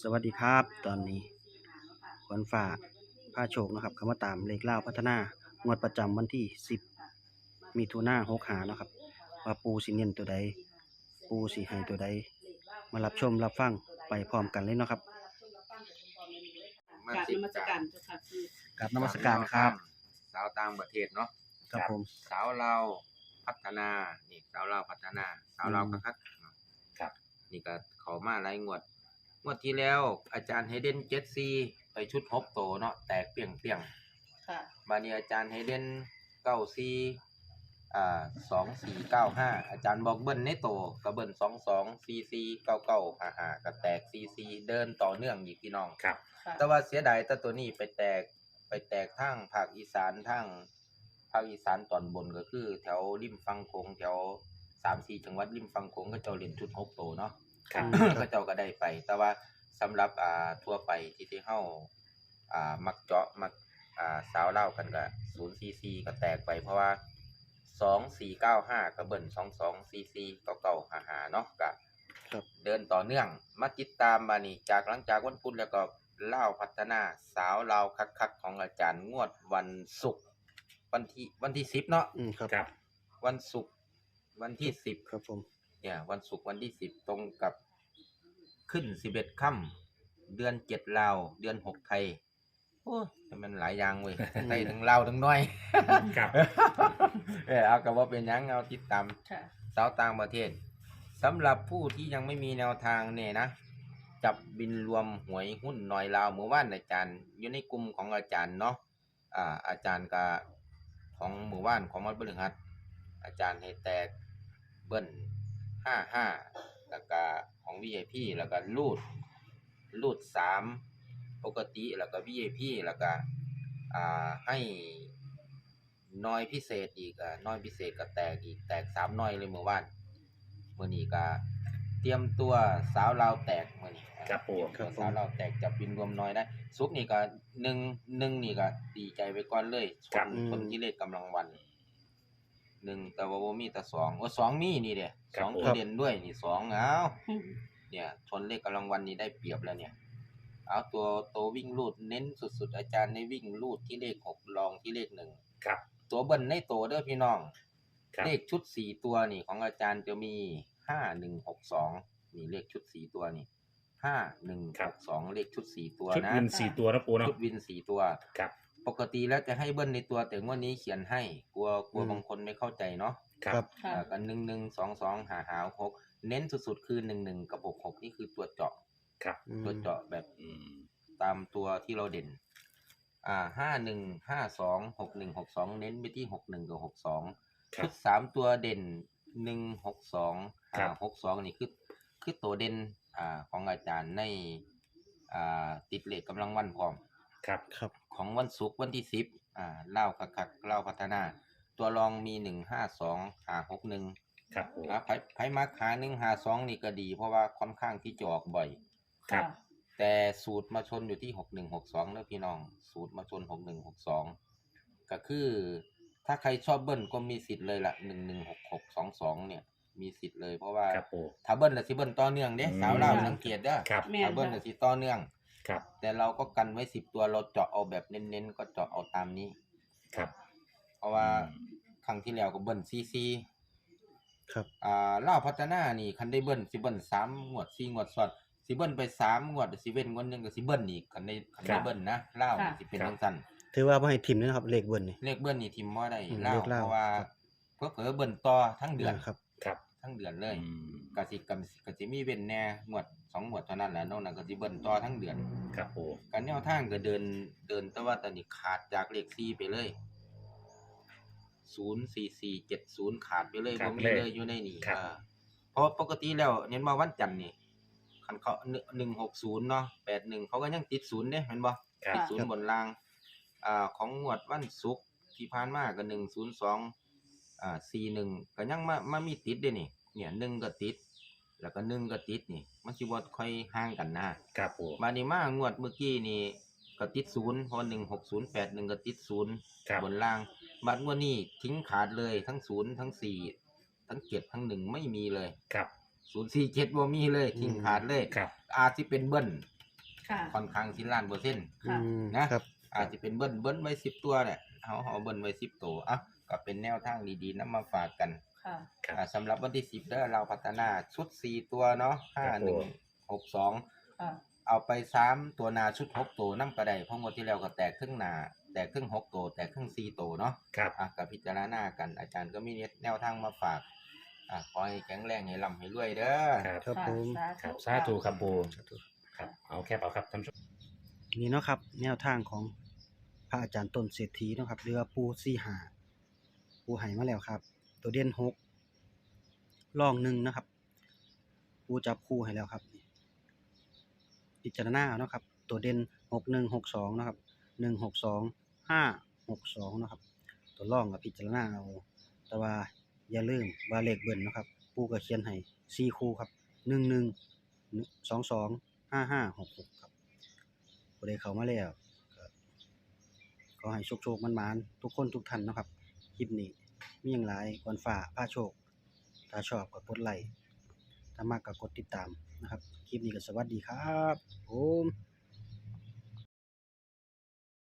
สวัสดีครับตอนนี้ขวัญฝากผ้าโชคนะครับคำว่าตามเลขเล่าวพัฒนางวดประจำวันที่ 10 มีทุนาหกหาเนาะครับว่าปูสิเนียนตัวใด ปูสิให้ตัวใด มารับชมรับฟังไปพร้อมกันเลยเนาะครับกราบนมัสการเจ้าค่ะคือ กับนมัสการครับ สาวต่างประเทศเนาะครับผม สาวเราวพัฒนานี่สาวเราวพัฒนา สาวเราวอืมคักๆเนาะครับ นี่ก็เขามาหลายงวด งวดที่แล้ว อาจารย์ไฮเดนเจ็ดซีไปชุดหกโตเนาะแตกเปรียงเปียงค่ะๆบานี้อาจารย์ไฮเดนเก้าซีอ่าสองสี่เก้าห้าอาจารย์บอกเบิ้ลในโตก็เบิ้ลสองสองซีซีเก้าเก้าห้าห้าก็แตกซีซีเดินต่อเนื่องอีกพี่น้อง ครับ ค่ะแต่ว่าเสียดายแต่ตัวนี้ไปแตกไปแตกทางภาคอีสานทางภาคอีสานตอนบนก็คือ แถวริมฝั่งโขงแถวสามสี่จังหวัดริมฝั่งโขงก็เจ้าเล่นชุดหกโตเนาะ ครับก็เจ้าก็ได้ไป แต่ว่าสำหรับอ่าทั่วไปที่ที่เฮาอ่ามักเจาะมักอ่าสาวเล่าวกันก็ศูนย์ซีซีก็แตกไป เพราะว่าสองสี่เก้าห้าก็เบิ่นสองสองซีซีเก้าเก้าหาหาเนาะก็ครับเดินต่อเนื่อง มาติดตามมานี่จากหลังจากวันพุธแล้วก็เล่าวพัฒนาสาวลาวคักๆของอาจารย์งวดวันศุกร์วันที่วันที่สิบเนาะอืมครับครับวันศุกร์วันที่สิบครับผม เนี่ยวันศุกร์วันที่สิบตรงกับขึ้นสิบเอ็ดค่ำเดือนเจ็ดลาว เดือนหกไทย โอ้ยแต่มันหลายอย่างเว้ยไทยทั้งลาวทั้งน้อย ครับ เออเอากับว่าเป็นหยังเอาติดตามค่ะ สาวต่างประเทศสำหรับผู้ที่ยังไม่มีแนวทางเนี่ยนะ จับบินรวมหวยหุ้นหน่อยลาวเมื่อวานอาจารย์ อยู่ในกลุ่มของอาจารย์เนาะอ่าอาจารย์กของหมู่บ้านของมัดบริหัสอาจารย์ให้แตกเบิ้ล ห้าห้าแล้วก็ของ VIP แล้วก็รูดรูดสามปกติแล้วก็ VIP แล้วก็อ่าให้น้อยพิเศษอีกอะน้อยพิเศษก็แตกอีกแตกสามน้อยเลยเมื่อวานเมื่อนี้ก็เตรียมตัวสาวลาวแตกเมื่อนี้ครับผมเตรียมตัวสาวลาวแตกจับบินรวมน้อยได้ซุกนี่ก็หนึ่งหนึ่งนี่ก็ดีใจไปก่อนเลยชครับ นชนที่เลขกำลังวัน หนึ่งแต่ว่าบ่มีแต่สองโอ้สองมีนี่เดียสองตัวเด่นด้วยนี่สองเอาเนี่ยชนเลขกำลังวันนี่ได้เปรียบแล้วเนี่ย เอาตัวตัววิ่งลูดเน้นสุดๆ อาจารย์ในวิ่งลูดที่เลขหกลองที่เลขหนึ่งครับ ตัวเบิ้ลในตัวเด้อพี่น้อง ครับ เลขชุดสี่ตัวนี่ของอาจารย์จะมีห้าหนึ่งหกสองนี่เลขชุดสี่ตัวนี่ห้าหนึ่งหกสองเลขชุดสี่ตัวชุดนะวินสี่ตัวนะปูเนาะ ชุดวินสี่ตัว ครับ ปกติแล้วจะให้เบิ้ลในตัวแต่งวดนี้เขียนให้ กลัวกลัวอืม บางคนไม่เข้าใจเนาะครับ ค่ะ อ่ากันหนึ่งหนึ่งสองสองหาหาหกเน้นสุดๆคือหนึ่งหนึ่งกับหกหกนี่คือตัวเจาะครับอืมตัวเจาะแบบอืมตามตัวที่เราเด่น อ่าห้าหนึ่งห้าสองหกหนึ่งหกสองเน้นไปที่หกหนึ่งกับหกสอง ครัชุบ ดสามตัวเด่นหนึ่งหกสองครัอ่าบ หกสองนี่คือคือตัวเด่นอ่าของอาจารย์ในอ่าติดเลขกำลังวันพร้อม ครับ ครับ ของวันศุกร์วันที่สิบอ่าเล่าคักๆเล่าพัฒนา ตัวรองมีหนึ่งห้าสองหาหกหนึ่งครับปูอ่าไผไผมาหาหนึ่งหาสองนี่ก็ดี เพราะว่าค่อนข้างที่จะออกบ่อย ครับ แต่สูตรมาชนอยู่ที่หกหนึ่งหกสองเนอะพี่น้อง สูตรมาชนหกหนึ่งหกสองก็คือถ้าใครชอบเบิ้ลก็มีสิทธิ์เลยละหนึ่งหนึ่งหกหกสองสองเนี่ยมีสิทธิ์เลยเพราะว่าครับปูถ้าเบิ้ลน่ะสิเบิ้ลต่อเนื่องเด้อืม สาวเล่าวสังเกตเด้อครับ แม่นถ้าเบิ้ลค่ะน่ะสิต่อเนื่อง ครับ แต่เราก็กันไว้สิบตัวเราเจาะเอาแบบเน้นๆก็เจาะเอาตามนี้ ครับ เพราะว่าอืมครั้งที่แล้วก็เบิ้ลซีซีครับ อ่าเล่าวพัฒนานี่คันได้เบิ้ลสิเบิ้ลสามงวดสี่งวดสอดสิเบิ้ลไปสามงวดสิเว้นงวดหนึงก็สิเบิ้ลอีกคันได้คันครัได้บเบิ้ลนะเล่าวนี่ค่ะสิเป็นครับจังซั่นถือว่าไม่ให้ทิมเลยนะครับเลขเบิ้ลนี่เลขเบิ้ลนี่ทิมว่าได้อืมเล่าเลขเล่าเพราะว่าครับเพื่อเผลอๆเบิ้ลต่อทั้งเดือนนะครับครับ ทั้งเดือนเลยอืมกสิกรรมกสิมีเว้นแหน่งวดสองงวดเท่านั้นแหละนอกนั้นก็สิเบิ้ลต่อทั้งเดือน ครับปูการแนวทางก็เดินเดินแต่ว่าตอนนี้ขาดจากเลขสี่ไปเลยศูนย์สี่สี่เจ็ดศูนย์ขาดไปเลยบ่มีเลยอยู่ในนี้อ่าเพราะปกติแล้วเน้นมาวันจันทร์นี่คันเขาหนึ่งหกศูนย์เนาะแปดหนึ่งเขาก็ยังติดศูนย์เด้เห็นบ่ ครับ ติดศูนย์บนล่าง อ่า ของงวดวันศุกร์ที่ผ่านมาก็หนึ่งศูนย์สอง อ่าสี่หนึ่งก็ยังมามามีติดเด้นี่ เนี่ยหนึ่งก็ติด แล้วก็หนึ่งก็ติดนี่มันสิบ่ค่อยห่างกันนะครับปูมานี่มางวดเมื่อกี้นี่ก็ติดศูนย์เพอหนึ่งหกศูนย์แปดหนึ่งก็ติดศูนย์ครับบนล่างบัดงวดนี้ทิ้งขาดเลยทั้งศูนย์ทั้งสี่ทั้งเจ็ดทั้งหนึ่งไม่มีเลยครับศูนย์สี่เจ็ดบ่มีเลยทิ้งขาดเลย ครับอาจสิเป็นเบิ้ลค่ะ ค่อนข้างสิล้านเปอร์เซ็นต์ค่ะอืมนะครับ อาจจะเป็นเบิ้ลเบิ้ลไว้สิบตัวเนี่ยเขาเอาเบิ้ลไว้สิบตัวอะ ก็เป็นแนวทางดีๆนำมาฝากกันค่ะ ครับ อ่าสำหรับวันที่สิบเด้อเราพัฒนาชุดสี่ตัวเนาะห้าหนึ่งหกสองค่ะ เอาไปสามตัวหนาชุดหกตัวน้ำกระไดเพราะงวดที่แล้วก็แตกครึ่งหนาแตกครึ่งหกตัวแตกครึ่งสี่ตัวเนาะ ครับ อะกับพิจารณากันอาจารย์ก็มีแนวทางมาฝาก อะขอให้แข็งแรงให้ร่ำให้รวยเด้อ ครับ ครับค่ะผม ครับสาธุครับปูครับ เอาแคบเอาครับท่านผู้ชม นี่เนาะครับแนวทางของพระอาจารย์ต้นเศรษฐีเนาะครับเรือปูซี่หา ปูใหายมาแล้วครับ ตัวเด่นหกลองหนึ่งนะครับ ปูจับคู่ให้แล้วครับพิจารณาเอานาะครับ ตัวเด่นหกหนึ่งหกสองนะครับหนึ่งหกสองห้าหกสองนะครับ ตัวล่องกับพิจารณาเอาแต่ว่าอย่าลืมว่าเลขเบิ่นนะครับ ปูก็เขียนให้สี่คู่ครับหนึ่งหนึ่งสองสองห้าห้าหกหกครับผู้ใดเข้ามาแล้วก็ขอให้โชคโชคมันมานทุกคนทุกท่านนะครับ คลิปนี้ มีอย่างไรก่อนฝ่าผ้าโชค ถ้าชอบก็กดไลค์ถ้ามากก็กดติดตามนะครับ คลิปนี้ก็สวัสดีครับผม